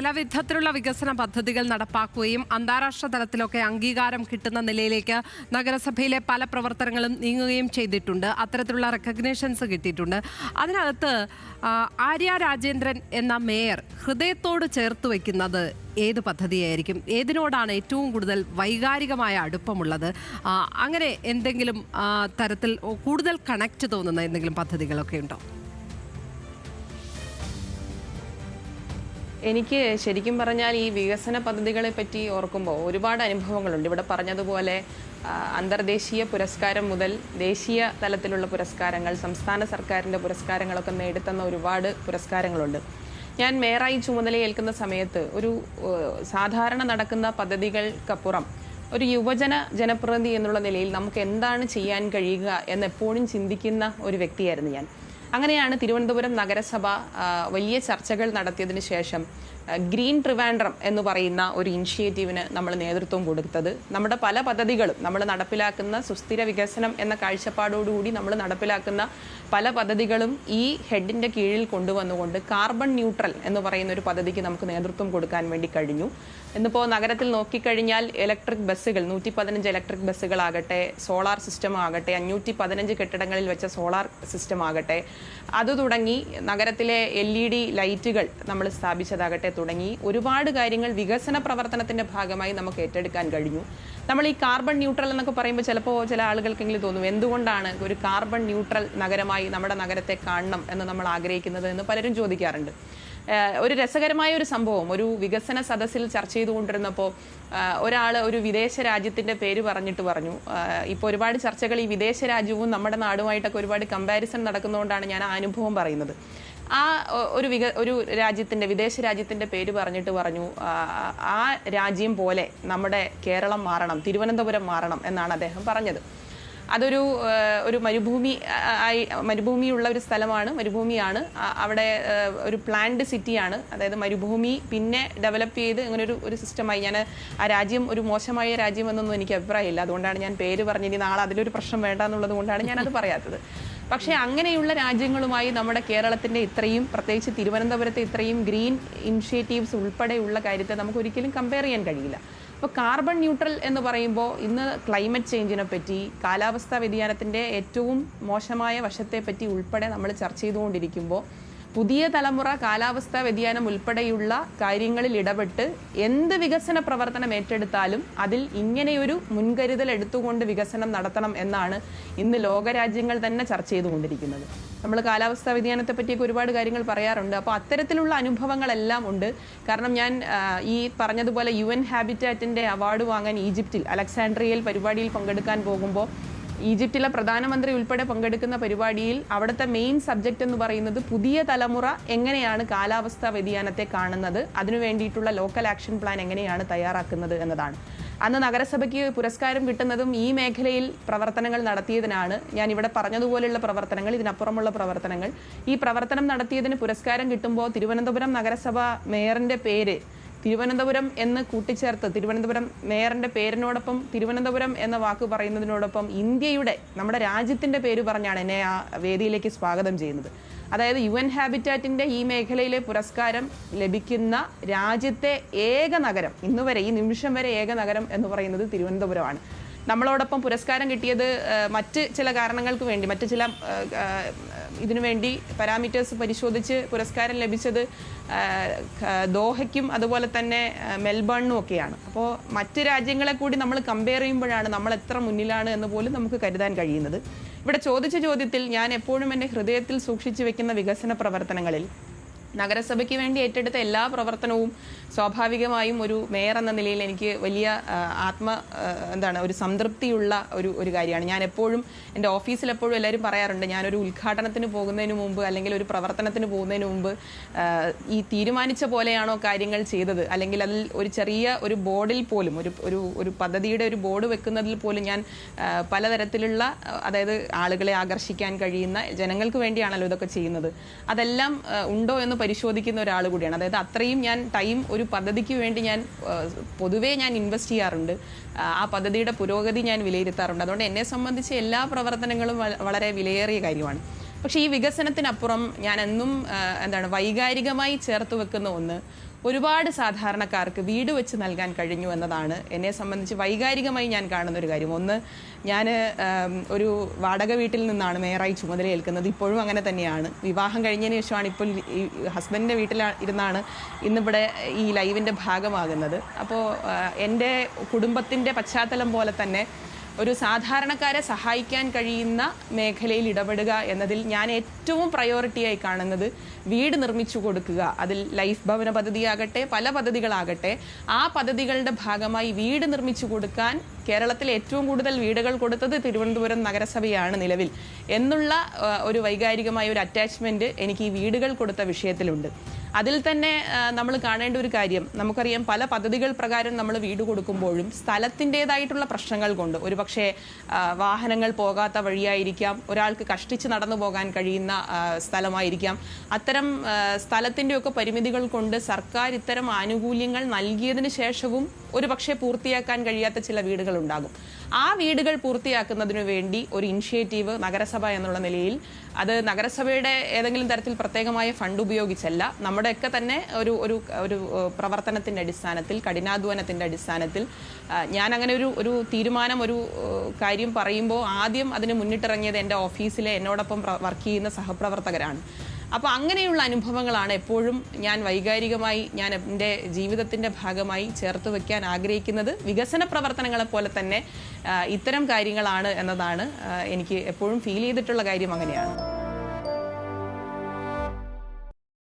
പല വിധത്തിലുള്ള വികസന പദ്ധതികൾ നടപ്പാക്കുകയും അന്താരാഷ്ട്ര തലത്തിലൊക്കെ അംഗീകാരം കിട്ടുന്ന നിലയിലേക്ക് നഗരസഭയിലെ പല പ്രവർത്തനങ്ങളും നീങ്ങുകയും ചെയ്തിട്ടുണ്ട്. അത്തരത്തിലുള്ള റെക്കഗ്നേഷൻസ് കിട്ടിയിട്ടുണ്ട്. അതിനകത്ത് ആര്യ രാജേന്ദ്രൻ എന്ന മേയർ ഹൃദയത്തോട് ചേർത്ത് വയ്ക്കുന്നത് ഏത് പദ്ധതിയായിരിക്കും? ഏതിനോടാണ് ഏറ്റവും കൂടുതൽ വൈകാരികമായ അടുപ്പമുള്ളത്? അങ്ങനെ എന്തെങ്കിലും തരത്തിൽ കൂടുതൽ കണക്ട് തോന്നുന്ന എന്തെങ്കിലും പദ്ധതികളൊക്കെ ഉണ്ടോ? എനിക്ക് ശരിക്കും പറഞ്ഞാൽ ഈ വികസന പദ്ധതികളെ പറ്റി ഓർക്കുമ്പോൾ ഒരുപാട് അനുഭവങ്ങളുണ്ട്. ഇവിടെ പറഞ്ഞതുപോലെ അന്തർദേശീയ പുരസ്കാരം മുതൽ ദേശീയ തലത്തിലുള്ള പുരസ്കാരങ്ങൾ സംസ്ഥാന സർക്കാരിന്റെ പുരസ്കാരങ്ങളൊക്കെ നേടിത്തന്ന ഒരുപാട് പുരസ്കാരങ്ങളുണ്ട്. ഞാൻ മേയറായി ചുമതലയേൽക്കുന്ന സമയത്ത് ഒരു സാധാരണ നടക്കുന്ന പദ്ധതികൾക്കപ്പുറം ഒരു യുവജന ജനപ്രതിനിധി എന്നുള്ള നിലയിൽ നമുക്ക് എന്താണ് ചെയ്യാൻ കഴിയുക എന്ന് എപ്പോഴും ചിന്തിക്കുന്ന ഒരു വ്യക്തിയായിരുന്നു ഞാൻ. അങ്ങനെയാണ് തിരുവനന്തപുരം നഗരസഭ വലിയ ചർച്ചകൾ നടത്തിയതിന് ശേഷം ഗ്രീൻ ട്രിവാൻഡ്രം എന്ന് പറയുന്ന ഒരു ഇനിഷ്യേറ്റീവിന് നമ്മൾ നേതൃത്വം കൊടുത്തത്. നമ്മുടെ പല പദ്ധതികളും നമ്മൾ നടപ്പിലാക്കുന്ന സുസ്ഥിര വികസനം എന്ന കാഴ്ചപ്പാടോടുകൂടി നമ്മൾ നടപ്പിലാക്കുന്ന പല പദ്ധതികളും ഈ ഹെഡിന്റെ കീഴിൽ കൊണ്ടുവന്നുകൊണ്ട് കാർബൺ ന്യൂട്രൽ എന്ന് പറയുന്ന ഒരു പദ്ധതിക്ക് നമുക്ക് നേതൃത്വം കൊടുക്കാൻ വേണ്ടി കഴിഞ്ഞു. ഇന്നിപ്പോൾ നഗരത്തിൽ നോക്കിക്കഴിഞ്ഞാൽ ഇലക്ട്രിക് ബസ്സുകൾ നൂറ്റി പതിനഞ്ച് ഇലക്ട്രിക് ബസ്സുകളാകട്ടെ സോളാർ സിസ്റ്റം ആകട്ടെ അഞ്ഞൂറ്റി പതിനഞ്ച് കെട്ടിടങ്ങളിൽ വെച്ച സോളാർ സിസ്റ്റം ആകട്ടെ. അത് തുടങ്ങി നഗരത്തിലെ എൽ ഇ ഡി ലൈറ്റുകൾ നമ്മൾ സ്ഥാപിച്ചതാകട്ടെ തുടങ്ങി ഒരുപാട് കാര്യങ്ങൾ വികസന പ്രവർത്തനത്തിന്റെ ഭാഗമായി നമുക്ക് ഏറ്റെടുക്കാൻ കഴിഞ്ഞു. നമ്മൾ ഈ കാർബൺ ന്യൂട്രൽ എന്നൊക്കെ പറയുമ്പോൾ ചിലപ്പോൾ ചില ആളുകൾക്കെങ്കിലും തോന്നും എന്തുകൊണ്ടാണ് ഒരു കാർബൺ ന്യൂട്രൽ നഗരമായി നമ്മുടെ നഗരത്തെ കാണണം എന്ന് നമ്മൾ ആഗ്രഹിക്കുന്നത് എന്ന് പലരും ചോദിക്കാറുണ്ട്. ഒരു രസകരമായ ഒരു സംഭവം ഒരു വികസന സദസ്സിൽ ചർച്ച ചെയ്തുകൊണ്ടിരുന്നപ്പോൾ ഒരാൾ ഒരു വിദേശ രാജ്യത്തിന്റെ പേര് പറഞ്ഞിട്ട് പറഞ്ഞു. ഇപ്പോൾ ഒരുപാട് ചർച്ചകൾ ഈ വിദേശ രാജ്യവും നമ്മുടെ നാടുമായിട്ടൊക്കെ ഒരുപാട് കമ്പാരിസൺ നടക്കുന്നതുകൊണ്ടാണ് ഞാൻ ആ അനുഭവം പറയുന്നത്. ആ ഒരു വിക ഒരു രാജ്യത്തിന്റെ വിദേശ രാജ്യത്തിന്റെ പേര് പറഞ്ഞിട്ട് പറഞ്ഞു ആ, രാജ്യം പോലെ നമ്മുടെ കേരളം മാറണം തിരുവനന്തപുരം മാറണം എന്നാണ് അദ്ദേഹം പറഞ്ഞത്. അതൊരു ഒരു മരുഭൂമി ആയി മരുഭൂമിയുള്ള ഒരു സ്ഥലമാണ് മരുഭൂമിയാണ്. അവിടെ ഒരു പ്ലാൻഡ് സിറ്റിയാണ്. അതായത് മരുഭൂമി പിന്നെ ഡെവലപ്പ് ചെയ്ത് ഇങ്ങനെ ഒരു ഒരു സിസ്റ്റമായി. ഞാൻ ആ രാജ്യം ഒരു മോശമായ രാജ്യമെന്നൊന്നും എനിക്ക് അഭിപ്രായമില്ല. അതുകൊണ്ടാണ് ഞാൻ പേര് പറഞ്ഞിനി നാളെ അതിലൊരു പ്രശ്നം വേണ്ട എന്നുള്ളത് കൊണ്ടാണ് ഞാനത് പറയാത്തത്. പക്ഷേ അങ്ങനെയുള്ള രാജ്യങ്ങളുമായി നമ്മുടെ കേരളത്തിന്റെ ഇത്രയും പ്രത്യേകിച്ച് തിരുവനന്തപുരത്തെ ഇത്രയും ഗ്രീൻ ഇനിഷ്യേറ്റീവ്സ് ഉൾപ്പെടെയുള്ള കാര്യത്തെ നമുക്ക് ഒരിക്കലും കമ്പയർ ചെയ്യാൻ കഴിയില്ല. അപ്പോൾ കാർബൺ ന്യൂട്രൽ എന്ന് പറയുമ്പോൾ ഇന്ന് ക്ലൈമറ്റ് ചേഞ്ചിനെ പറ്റി കാലാവസ്ഥാ വ്യതിയാനത്തിന്റെ ഏറ്റവും മോശമായ വശത്തെ പറ്റി ഉൾപ്പെടെ നമ്മൾ ചർച്ച ചെയ്തുകൊണ്ടിരിക്കുമ്പോൾ പുതിയ തലമുറ കാലാവസ്ഥാ വ്യതിയാനം ഉൾപ്പെടെയുള്ള കാര്യങ്ങളിൽ ഇടപെട്ട് എന്ത് വികസന പ്രവർത്തനം ഏറ്റെടുത്താലും അതിൽ ഇങ്ങനെയൊരു മുൻകരുതൽ എടുത്തുകൊണ്ട് വികസനം നടത്തണം എന്നാണ് ഇന്ന് ലോകരാജ്യങ്ങൾ തന്നെ ചർച്ച ചെയ്തുകൊണ്ടിരിക്കുന്നത്. നമ്മൾ കാലാവസ്ഥാ വ്യതിയാനത്തെ പറ്റിയൊക്കെ ഒരുപാട് കാര്യങ്ങൾ പറയാറുണ്ട്. അപ്പോൾ അത്തരത്തിലുള്ള അനുഭവങ്ങളെല്ലാം ഉണ്ട്. കാരണം ഞാൻ ഈ പറഞ്ഞതുപോലെ യു എൻ ഹാബിറ്റാറ്റിന്റെ അവാർഡ് വാങ്ങാൻ ഈജിപ്തിൽ അലക്സാൻഡ്രിയയിൽ പരിപാടിയിൽ പങ്കെടുക്കാൻ പോകുമ്പോൾ ഈജിപ്തിലെ പ്രധാനമന്ത്രി ഉൾപ്പെടെ പങ്കെടുക്കുന്ന പരിപാടിയിൽ അവിടുത്തെ മെയിൻ സബ്ജക്റ്റ് എന്ന് പറയുന്നത് പുതിയ തലമുറ എങ്ങനെയാണ് കാലാവസ്ഥാ വ്യതിയാനത്തെ കാണുന്നത് അതിനു വേണ്ടിയിട്ടുള്ള ലോക്കൽ ആക്ഷൻ പ്ലാൻ എങ്ങനെയാണ് തയ്യാറാക്കുന്നത് എന്നതാണ്. അന്ന് നഗരസഭയ്ക്ക് പുരസ്കാരം കിട്ടുന്നതും ഈ മേഖലയിൽ പ്രവർത്തനങ്ങൾ നടത്തിയതിനാണ് ഞാൻ ഇവിടെ പറഞ്ഞതുപോലെയുള്ള പ്രവർത്തനങ്ങൾ ഇതിനപ്പുറമുള്ള പ്രവർത്തനങ്ങൾ. ഈ പ്രവർത്തനം നടത്തിയതിന് പുരസ്കാരം കിട്ടുമ്പോൾ തിരുവനന്തപുരം നഗരസഭ മേയറിന്റെ പേര് തിരുവനന്തപുരം എന്ന് കൂട്ടിച്ചേർത്ത് തിരുവനന്തപുരം മേയറിന്റെ പേരിനോടൊപ്പം തിരുവനന്തപുരം എന്ന വാക്ക് പറയുന്നതിനോടൊപ്പം ഇന്ത്യയുടെ നമ്മുടെ രാജ്യത്തിന്റെ പേര് പറഞ്ഞാണ് എന്നെ ആ വേദിയിലേക്ക് സ്വാഗതം ചെയ്യുന്നത്. അതായത് യു എൻ ഹാബിറ്റാറ്റിന്റെ ഈ മേഖലയിലെ പുരസ്കാരം ലഭിക്കുന്ന രാജ്യത്തെ ഏക നഗരം ഇന്നുവരെ ഈ നിമിഷം വരെ ഏക നഗരം എന്ന് പറയുന്നത് തിരുവനന്തപുരമാണ്. നമ്മളോടൊപ്പം പുരസ്കാരം കിട്ടിയത് മറ്റ് ചില കാരണങ്ങൾക്ക് വേണ്ടി മറ്റ് ചില ഇതിനു വേണ്ടി പാരാമീറ്റേഴ്സ് പരിശോധിച്ച് പുരസ്കാരം ലഭിച്ചത് ദോഹയ്ക്കും അതുപോലെ തന്നെ മെൽബണിനും ഒക്കെയാണ്. അപ്പോൾ മറ്റ് രാജ്യങ്ങളെ കൂടി നമ്മൾ കമ്പയർ ചെയ്യുമ്പോഴാണ് നമ്മൾ എത്ര മുന്നിലാണ് എന്ന് പോലും നമുക്ക് കരുതാൻ കഴിയുന്നത്. ഇവിടെ ചോദിച്ച ചോദ്യത്തിൽ ഞാൻ എപ്പോഴും എന്റെ ഹൃദയത്തിൽ സൂക്ഷിച്ചു വെക്കുന്ന വികസന പ്രവർത്തനങ്ങളിൽ നഗരസഭയ്ക്ക് വേണ്ടി ഏറ്റെടുത്ത എല്ലാ പ്രവർത്തനവും സ്വാഭാവികമായും ഒരു മേയർ എന്ന നിലയിൽ എനിക്ക് വലിയ ആത്മ എന്താണ് ഒരു സംതൃപ്തിയുള്ള ഒരു ഒരു കാര്യമാണ്. ഞാൻ എപ്പോഴും എന്റെ ഓഫീസിൽ എപ്പോഴും എല്ലാവരും പറയാറുണ്ട് ഞാനൊരു ഉദ്ഘാടനത്തിന് പോകുന്നതിന് മുമ്പ് അല്ലെങ്കിൽ ഒരു പ്രവർത്തനത്തിന് പോകുന്നതിന് മുമ്പ് ഈ തീരുമാനിച്ച പോലെയാണോ കാര്യങ്ങൾ ചെയ്തത്? അല്ലെങ്കിൽ അതിൽ ഒരു ചെറിയ ഒരു ബോർഡിൽ പോലും ഒരു ഒരു ഒരു പദ്ധതിയുടെ ഒരു ബോർഡ് വെക്കുന്നതിൽ പോലും ഞാൻ പലതരത്തിലുള്ള അതായത് ആളുകളെ ആകർഷിക്കാൻ കഴിയുന്ന ജനങ്ങൾക്ക് വേണ്ടിയാണല്ലോ ഇതൊക്കെ ചെയ്യുന്നത്. അതെല്ലാം ഉണ്ടോ എന്ന് പരിശോധിക്കുന്ന ഒരാൾ കൂടിയാണ്. അതായത് അത്രയും ഞാൻ ടൈം ഒരു പദ്ധതിക്ക് വേണ്ടി ഞാൻ പൊതുവേ ഞാൻ ഇൻവെസ്റ്റ് ചെയ്യാറുണ്ട്. ആ, പദ്ധതിയുടെ പുരോഗതി ഞാൻ വിലയിരുത്താറുണ്ട്. അതുകൊണ്ട് എന്നെ സംബന്ധിച്ച് എല്ലാ പ്രവർത്തനങ്ങളും വളരെ വിലയേറിയ കാര്യമാണ്. പക്ഷേ ഈ വികസനത്തിനപ്പുറം ഞാൻ എന്നും എന്താണ് വൈകാരികമായി ചേർത്ത് വെക്കുന്ന ഒന്ന് ഒരുപാട് സാധാരണക്കാർക്ക് വീട് വെച്ച് നൽകാൻ കഴിഞ്ഞു എന്നതാണ് എന്നെ സംബന്ധിച്ച് വൈകാരികമായി ഞാൻ കാണുന്ന ഒരു കാര്യം. ഒന്ന് ഞാൻ ഒരു വാടക വീട്ടിൽ നിന്നാണ് മേയറായി ചുമതലയേൽക്കുന്നത് ഇപ്പോഴും അങ്ങനെ തന്നെയാണ്. വിവാഹം കഴിഞ്ഞതിന് ശേഷമാണ് ഇപ്പോൾ ഹസ്ബൻഡിന്റെ വീട്ടിൽ ഇരുന്നാണ് ഇന്നിവിടെ ഈ ലൈവിന്റെ ഭാഗമാകുന്നത്. അപ്പോൾ എന്റെ കുടുംബത്തിന്റെ പശ്ചാത്തലം പോലെ തന്നെ ഒരു സാധാരണക്കാരെ സഹായിക്കാൻ കഴിയുന്ന മേഖലയിൽ ഇടപെടുക എന്നതിൽ ഞാൻ ഏറ്റവും പ്രയോറിറ്റിയായി കാണുന്നത് വീട് നിർമ്മിച്ചു കൊടുക്കുക. അതിൽ ലൈഫ് ഭവന പദ്ധതിയാകട്ടെ പല പദ്ധതികളാകട്ടെ ആ പദ്ധതികളുടെ ഭാഗമായി വീട് നിർമ്മിച്ചു കൊടുക്കാൻ കേരളത്തിൽ ഏറ്റവും കൂടുതൽ വീടുകൾ കൊടുത്തത് തിരുവനന്തപുരം നഗരസഭയാണ് നിലവിൽ. എന്നുള്ള ഒരു വൈകാരികമായ ഒരു അറ്റാച്ച്മെന്റ് എനിക്ക് ഈ വീടുകൾ കൊടുത്ത വിഷയത്തിലുണ്ട്. അതിൽ തന്നെ നമ്മൾ കാണേണ്ട ഒരു കാര്യം നമുക്കറിയാം പല പദ്ധതികൾ പ്രകാരം നമ്മൾ വീട് കൊടുക്കുമ്പോഴും സ്ഥലത്തിന്റെതായിട്ടുള്ള പ്രശ്നങ്ങൾ കൊണ്ട് ഒരുപക്ഷെ പക്ഷേ വാഹനങ്ങൾ പോകാത്ത വഴിയായിരിക്കാം ഒരാൾക്ക് കഷ്ടിച്ച് നടന്നു പോകാൻ കഴിയുന്ന സ്ഥലമായിരിക്കാം. അത്തരം സ്ഥലത്തിന്റെയൊക്കെ പരിമിതികൾ കൊണ്ട് സർക്കാർ ഇത്തരം ആനുകൂല്യങ്ങൾ നൽകിയതിന് ശേഷവും ഒരുപക്ഷെ പൂർത്തിയാക്കാൻ കഴിയാത്ത ചില വീടുകൾ ഉണ്ടാകും. ആ വീടുകൾ പൂർത്തിയാക്കുന്നതിനു വേണ്ടി ഒരു ഇനിഷ്യേറ്റീവ് നഗരസഭ എന്നുള്ള നിലയിൽ അത് നഗരസഭയുടെ ഏതെങ്കിലും തരത്തിൽ പ്രത്യേകമായ ഫണ്ട് ഉപയോഗിച്ചല്ല. നമ്മുടെയൊക്കെ തന്നെ ഒരു ഒരു ഒരു പ്രവർത്തനത്തിന്റെ അടിസ്ഥാനത്തിൽ കഠിനാധ്വാനത്തിന്റെ അടിസ്ഥാനത്തിൽ ഞാൻ അങ്ങനെ ഒരു ഒരു തീരുമാനം ഒരു കാര്യം പറയുമ്പോൾ ആദ്യം അതിന് മുന്നിട്ടിറങ്ങിയത് എന്റെ ഓഫീസിലെ എന്നോടൊപ്പം വർക്ക് ചെയ്യുന്ന സഹപ്രവർത്തകരാണ്. അപ്പോൾ അങ്ങനെയുള്ള അനുഭവങ്ങളാണ് എപ്പോഴും ഞാൻ വൈകാരികമായി ഞാൻ എന്റെ ജീവിതത്തിന്റെ ഭാഗമായി ചേർത്ത് വെക്കാൻ ആഗ്രഹിക്കുന്നത്. വികസന പ്രവർത്തനങ്ങളെ പോലെ തന്നെ ഇത്തരം കാര്യങ്ങളാണ് എന്നതാണ് എനിക്ക് എപ്പോഴും ഫീൽ ചെയ്തിട്ടുള്ള കാര്യം അങ്ങനെയാണ്.